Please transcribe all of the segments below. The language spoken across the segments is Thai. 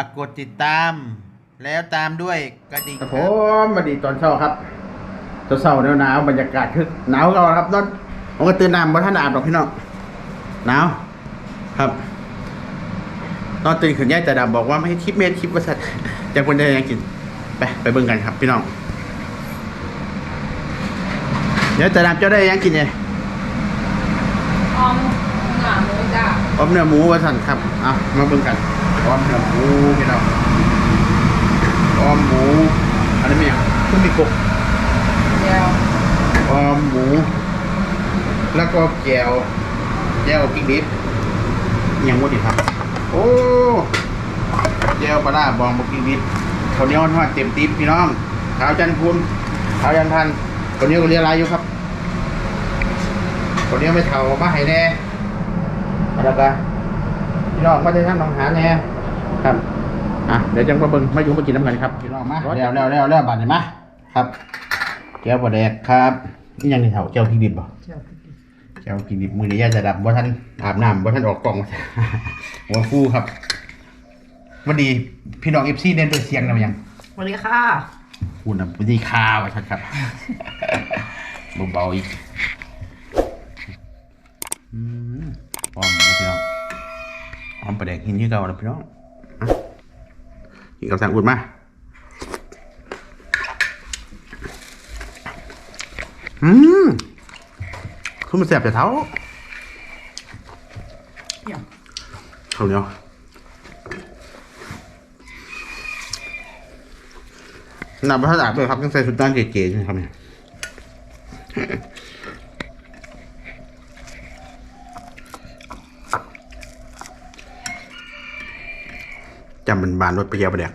ากกดติดตาม แล้วตามด้วยกระดิ่งครับผมมาดีตอนเช้าครับตอนเช้าหนาวหนาวๆบรรยากาศคือหนาวเราครับนอนผมก็ตื่นน้ำบ่ท่านอาบหรอกพี่น้องหนาวครับนอนตื่นขึ้นแย่แต่ดำบอกว่าไม่ให้คลิปเมทคลิปว่าสัตว์จะควรจะยังกินไปไปเบิ่งกันครับพี่น้องเดี๋ยวแต่ดำเจ้าได้ยังกินไงออมหมาหมูจ้ะออมเนื้อหมูว่าสันครับอะมาเบิ่งกัน ออมเนื้อหมูพี่น้องออมหมูอะไรไม่ยังเพิ่งมีกบเดียวออมหมู แล้วก็แก้วแก้วพริกดิบอิหยังวะดิครับ โอ้แก้วปลาร้าบองบพริกดิบข้าวเหนียวทอดเต็มติ๊บพี่น้องขาวจันทร์คุณขาวจันทร์พันข้าวเหนียวก็เรียกอะไรอยู่ครับข้าวเหนียวไม่เท่ามาให้แน่แล้วก็ พี่น้องมาได้ท่านหนองหาแน่ครับอะเดี๋ยวจังมาเบิ่งมาอยู่มากินน้ำกันครับพี่น้องมาแล้วแล้วแล้วแล้วบัดนี้มาครับแก้วบะแดกครับนี่ยังในเถาแก้วพริกดิบบ่เจียวแก้วพริกดิบมือนี้ย่าจะดับว่าท่านอาบน้ำว่าท่านออกกล่องหัวฟูครับวันดีพี่น้องเอฟซีเน้นด้วยเสียงนะมันยังสวัสดีค่ะคุณนะวันดีคาว่าชัดครับเบาๆอีกอืมหอมหมูพี่น้อง หอมปลาแดกหินที่เก่าแล้วพี่น้องอะกินกับแสงอุ่นมาอืมคุณมันแสบแต่เท้าเดี๋ยวข้าวเหนียวนำมาถนัดด้วยครับต้องใส่ชุดด้านเก๋ๆใช่ไหมครับเนี่ย จำเป็นบานรถไปเยาวประเดี๋ยว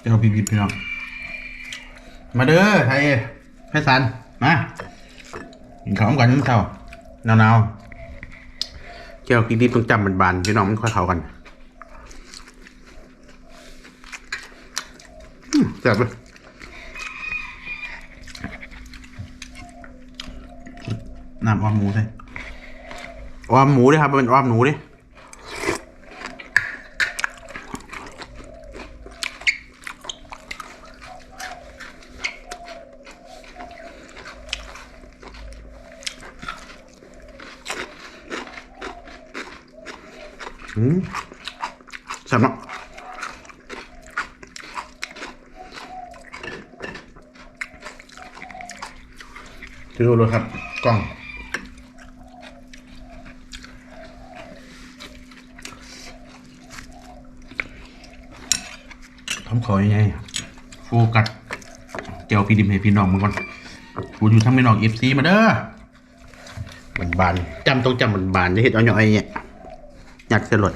เดี๋ยวพี่พี่พี่น้องมาเด้อไทยไทยสันมากินข้าวกันน้ำเช้าหนาวๆเจ้าพี่ดิบต้องจำเป็นบานพี่น้องมันค่อยเข้ากันอืม แซ่บเลยน้ำอ้อมหมูใช่อ้อมหมูดิครับเป็นอ้อมหนูดิอืมแซ่บเนาะดูเลยครับกล้อง ทำขอยังไงโฟกัสเจียวพี่ดิมให้พี่น้องมึงก่อนกูอยู่ทั้งพี่น้องเอฟซีมาเด้อบันบานจำต้องจำบันบานจะเห็นอ่อยเนี่ยอยากสลด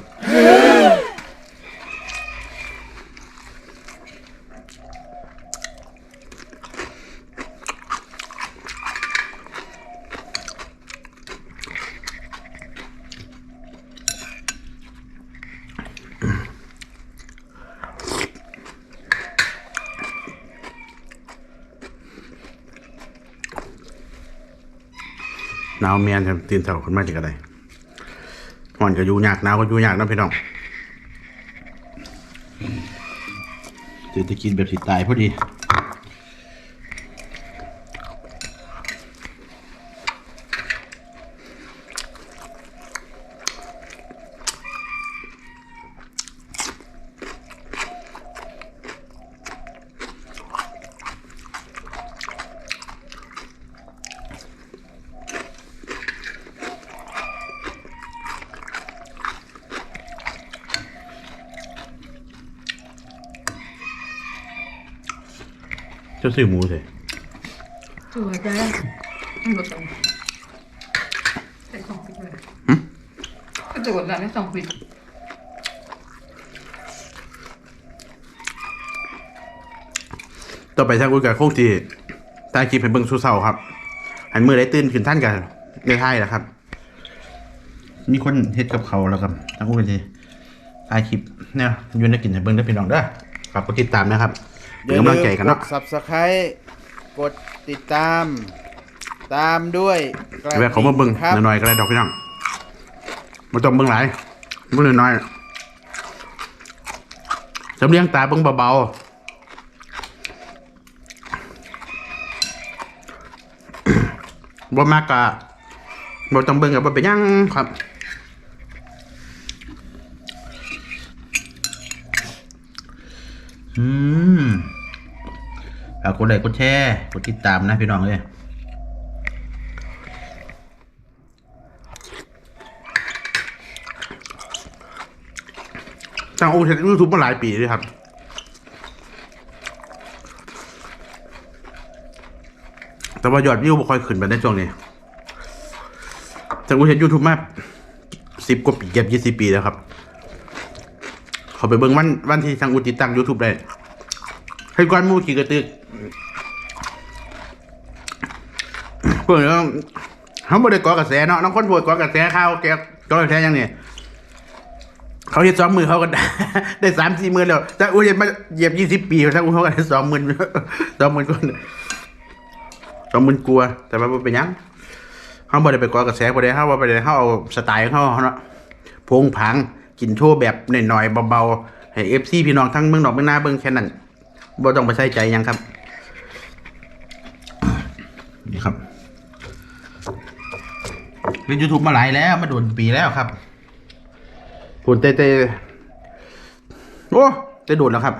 หนาวเมียนจะตื่นเช้าคนมาจะกระไดห่อนก็อยู่ยากหนาวก็อยู่ยากนะพี่น้องเศรษฐกิจแบบสิตายพอดี เจ้าซื้อหมูสิสวยจ้ะมันก็ต้องใส่สองปิดเลยกระโดดแล้วไม่สองปิดต่อไปทางกุยกับโคกจีตาคลิปให้เบิ่งสู้เศร้าครับหันมือได้ตื่นขึ้นท่านกันในไทยแหละครับ มีคนเฮ็ดกับเขาวแล้วครับทางกุยจีถ่ายคลิปเนี่ยอยูในกินให้เบิ่งได้อพี่น้องเด้อฝากกดติดตามนะครับ เป็นกำลังใจกันเนาะกด subscribe กดติดตาม ตามด้วยกระแวะเขามาเบิ่งครับหน่อยๆก็ได้ดอกพี่น้องมาต้องเบิ่งหลายเบิ่งน้อยๆจำเลี้ยงตาเบิ่งเบาๆบ่มากกะบ่ต้องเบิ่งกับบ่เป็นหยังครับอืมฝา กกดไลค์กดแชร์กดติดตามนะพี่น้องเลยจ้างโอเทนยูทูบมาหลายปีเลยครับแต่ว่ายอดวิวบ่ค่อยขึ้นไปในช่วงนี้จ้างโอเทนยูทูบมาสิบกว่าปีเกือบยี่สิบปีแล้วครับเขาไปเบิ่งวันวันที่ทางอุติดตั้งยูทูบได้ ให้ก้อนมูขี่กระตึกเพื่อนเขาเขาบ่ได้ก่อกระแสเนาะน้องคนบวดก่อกระแสข้าวแกก่อกระแสยังเนี่ยเขาเห็นสองมือเขาก็ได้ได้สามสี่หมื่นแล้วแต่อุ้ยมาเหยียบยี่สิบปีถ้าอุ้ยเขาก็ได้สองหมื่นสองหมื่นคนสองหมื่นกลัว แต่ว่าเป็นยังเขาบ่ได้ไปก่อกระแสบ่ได้เขาว่าไปได้เขาเอาสไตล์ของเขาเขาเนาะพงผางกินโชว์แบบหน่อยๆเบาๆให้เอฟซีพี่น้องทั้งเมืองนอกเมืองหน้าเบิ่งแค่นั้น บ่ต้องไปใส่ใจยังครับ นี่ครับเล่นยูทูบมาหลายแล้ว มาโดนปีแล้วครับผลเตเตโอ้เตโดดแล้วครับ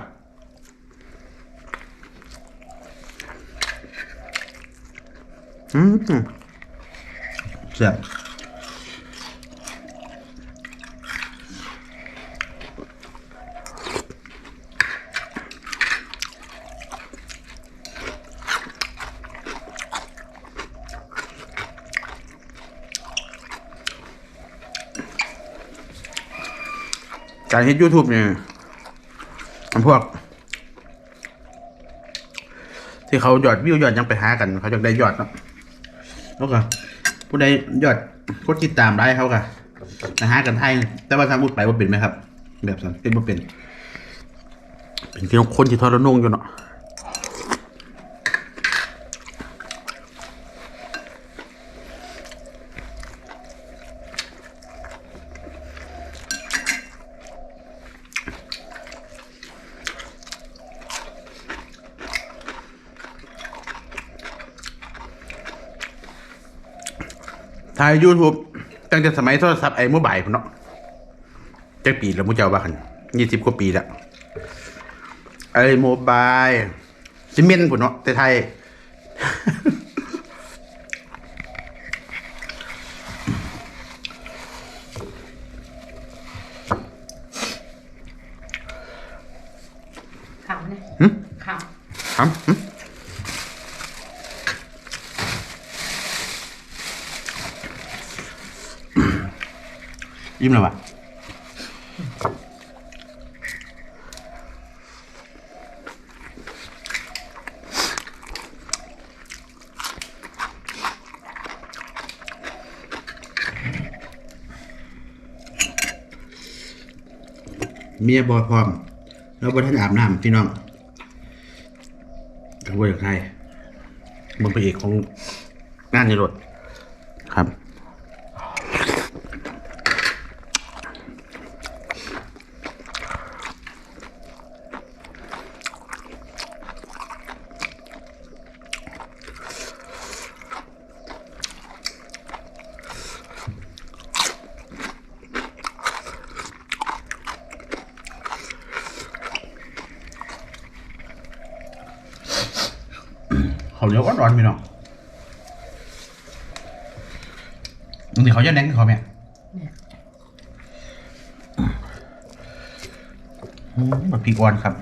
อืมเสียบ การเห็นยูทูบเนี่ยพวก ที่เขายอดวิวยอดยังไปหากัน เขาจะได้ยอดเนาะแล้วก็ผู้ใดยอดกดติดตามได้เขาก็นะหากันไทยแต่ว่าทางพูดไปว่าเป็นไหมครับ แบบสั้นเป็นว่าเป็น เป็นที่คนที่ทอดนุ่งอยู่เนาะ ถ่ายยูทูบตั้งแต่สมัยโทรศัพท์ไอ้โมบายพุ่นเนาะจะปีแล้วมุเจ้าว่ากันยี่สิบกว่าปีแล้วไอ้โมบายซิเมนต์พุ่นเนาะแต่ไทย ขำเนี่ย หึ ข ครับหึ ยิ้มแล้ววะเมียบอพร้อม แล้วบนท่านอาบน้ำพี่น้องกับว่าอย่างไรบนพระเอกของงานในรถครับ เขาเรียกว่าร้อนพี่น้องบางทีเขาจะแน่งเขาไหมำเนี่ยอืมแบบพริกอ่อนครับ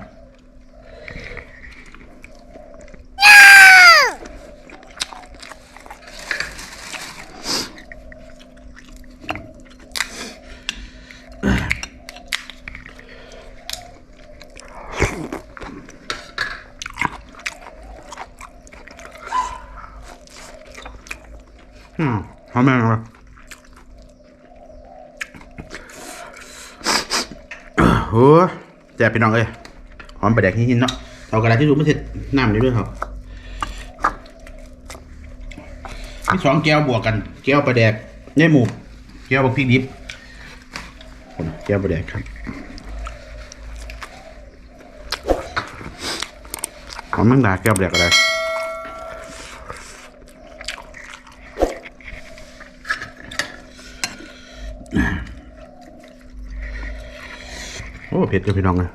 อื มหอมแม่งเลยโหแจ่บพี่น้องเอ้ยหอมไปแดกหินๆเนาะเอากระดาษที่ดูไม่เสร็จน้ำนี่ด้วยครับมีสองแก้วบวกกัน แก้วปลาแดกเน่หมูแก้วบักพริกดิบแก้วปลาแดกครับหอมแมงดาแก้วปลาแดกอะไร เผ็ดกับพี่น้องเลย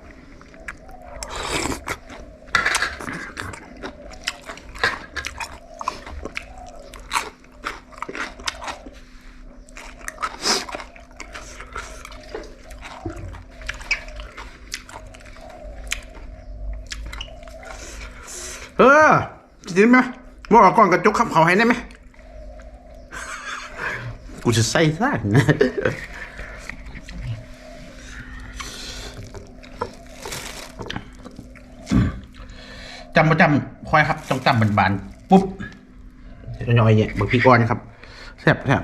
เออจริงไหมว่าออกกล้องกระจกขับเขาให้ได้ไหมกูจะใส่ซะ จำประจำคอยครับต้องจำบานๆปุ๊บจะย่อยเนี่ยบักพริกอ่อนครับแซ่บแซ่บ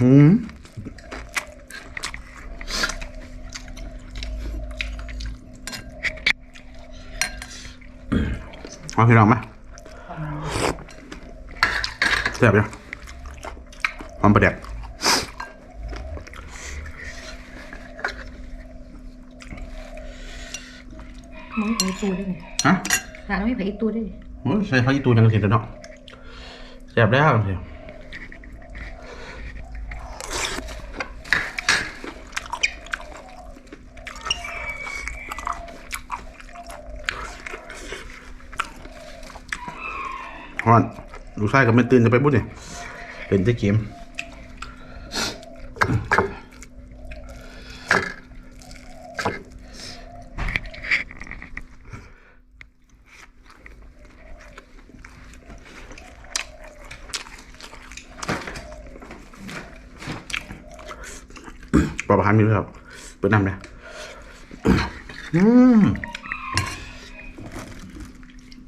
หืมเอาพี่น้องไหมแซ่บเนี่ยหอมประเด็ก มึงไปตูได้ไงฮะร้านไม่ไปตูได้ไงโอ้ยใส่ผักอีตูจังสิเนาะแซ่บแล้วเสียฮอนลูกชายก็ไม่ตื่นจะไปบุญเนี่ยเป็นที่เกมาประหารมีด้วยครับเปิดน้ำเลยอืม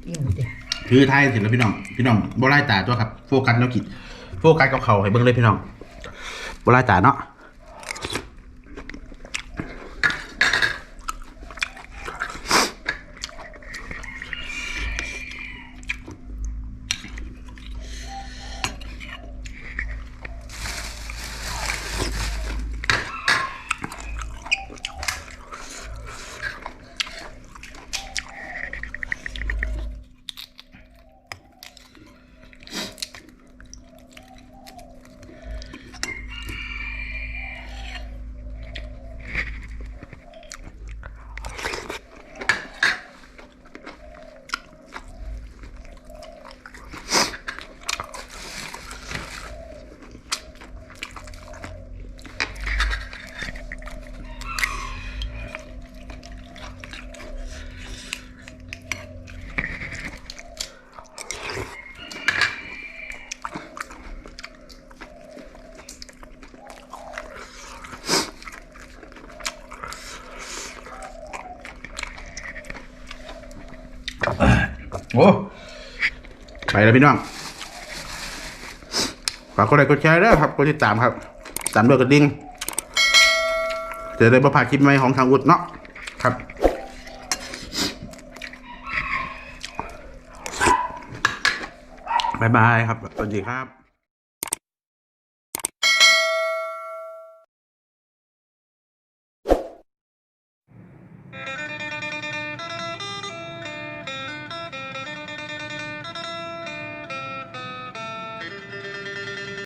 เอี่ยมเด็คือไทยเสร็จแล้วพี่น้อง พี่น้องบ่ไล่ตาตัวครับ โฟกัสแล้วกิดโฟกัสกับเขาให้เบิ่งเลยพี่น้องบ่ไล่ตาเนาะโอ้ ไปแล้วพี่น้องฝากกดไลค์กดแชร์ด้วยครับกดติดตามครับตามด้วยกระดิ่งจะได้ประพลาดคลิปใหม่ของทางอุดเนาะครับบ๊ายบายครับ สวัสดีครับ